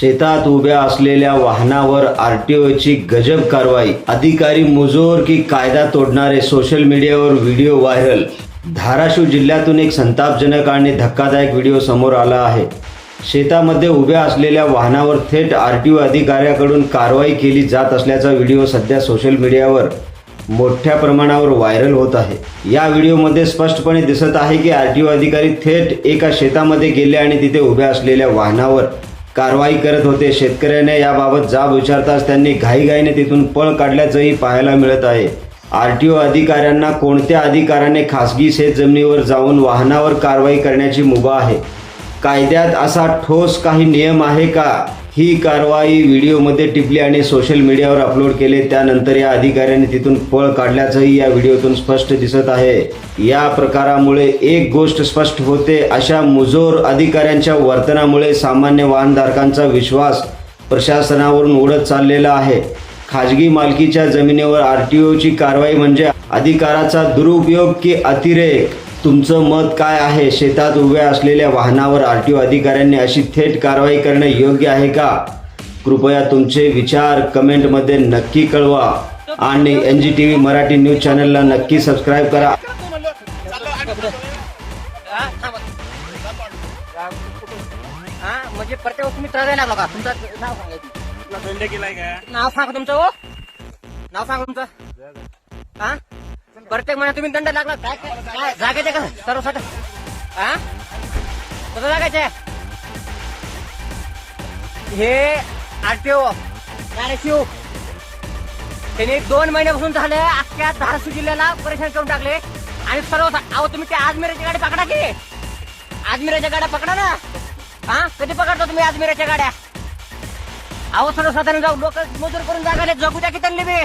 शेतात उभ्या असलेल्या वाहनावर आरटीओची गजब कारवाई. अधिकारी मुजोर की कायदा तोडणारे सोशल मीडियावर व्हिडिओ व्हायरल धाराशिव जिल्ह्यातून एक संतापजनक आणि धक्कादायक व्हिडिओ समोर आला आहे. शेतामध्ये उभ्या असलेल्या वाहनावर थेट आरटीओ अधिकाऱ्याकडून कारवाई केली जात असल्याचा व्हिडिओ सध्या सोशल मीडियावर मोठ्या प्रमाणावर व्हायरल होत आहे. या व्हिडिओमध्ये स्पष्टपणे दिसत आहे की आरटीओ अधिकारी थेट एका शेतामध्ये गेले आणि तिथे उभ्या असलेल्या वाहनावर कारवाई करत होते. शेतकऱ्याने याबाबत जाब विचारताच त्यांनी घाईघाईने तिथून पळ काढल्याचंही पाहायला मिळत आहे. आरटीओ अधिकाऱ्यांना कोणत्या अधिकाऱ्याने खासगी शेत जमिनीवर जाऊन वाहनावर कारवाई करण्याची मुभा आहे? कायद्यात असा ठोस काही नियम आहे का? ही कारवाई व्हिडिओमध्ये टिपली आणि सोशल मीडियावर अपलोड केले. त्यानंतर या अधिकाऱ्याने तिथून पळ काढल्याचंही या व्हिडिओतून स्पष्ट दिसत आहे. या प्रकारामुळे एक गोष्ट स्पष्ट होते. अशा मुजोर अधिकाऱ्यांच्या वर्तनामुळे सामान्य वाहनधारकांचा विश्वास प्रशासनावरून उडत चाललेला आहे. खाजगी मालकीच्या जमिनीवर आर टी ओची कारवाई म्हणजे अधिकाराचा दुरुपयोग की अतिरेक? तुमचं मत काय आहे? शेतात उभ्या असलेल्या वाहनावर आरटीओ अधिकाऱ्यांनी अशी थेट कारवाई करणे योग्य आहे का? कृपया तुमचे विचार कमेंटमध्ये नक्की कळवा. आणि N G T V Marathi news चॅनलला नक्की सबस्क्राईब करा. हा म्हणजे प्रत्येक वस्तू मी तळायला लागलो का तुमचं नाव सांगायचं नाव सांगा तुमचं हो. नाव सांगा तुमचं. हा? प्रत्येक महिन्यात तुम्ही दंड लागला. काय काय जागायचे का? सर्वसाठ हा कसं जागायचे हे आरटीओ धाराशिव त्यांनी दोन महिन्यापासून झाले अख्ख्या धाराशिव जिल्ह्याला परेशान करून टाकले. आणि सर्व अहो तुम्ही त्या आजमिराच्या गाडी पकडा की. आजमिराच्या गाड्या पकडा ना. हा कधी पकडता तुम्ही आजमिराच्या गाड्या? अहो सर्वसाधारण जाऊ लोक मजूर करून जागाले जगू द्या की त्यांनी बी.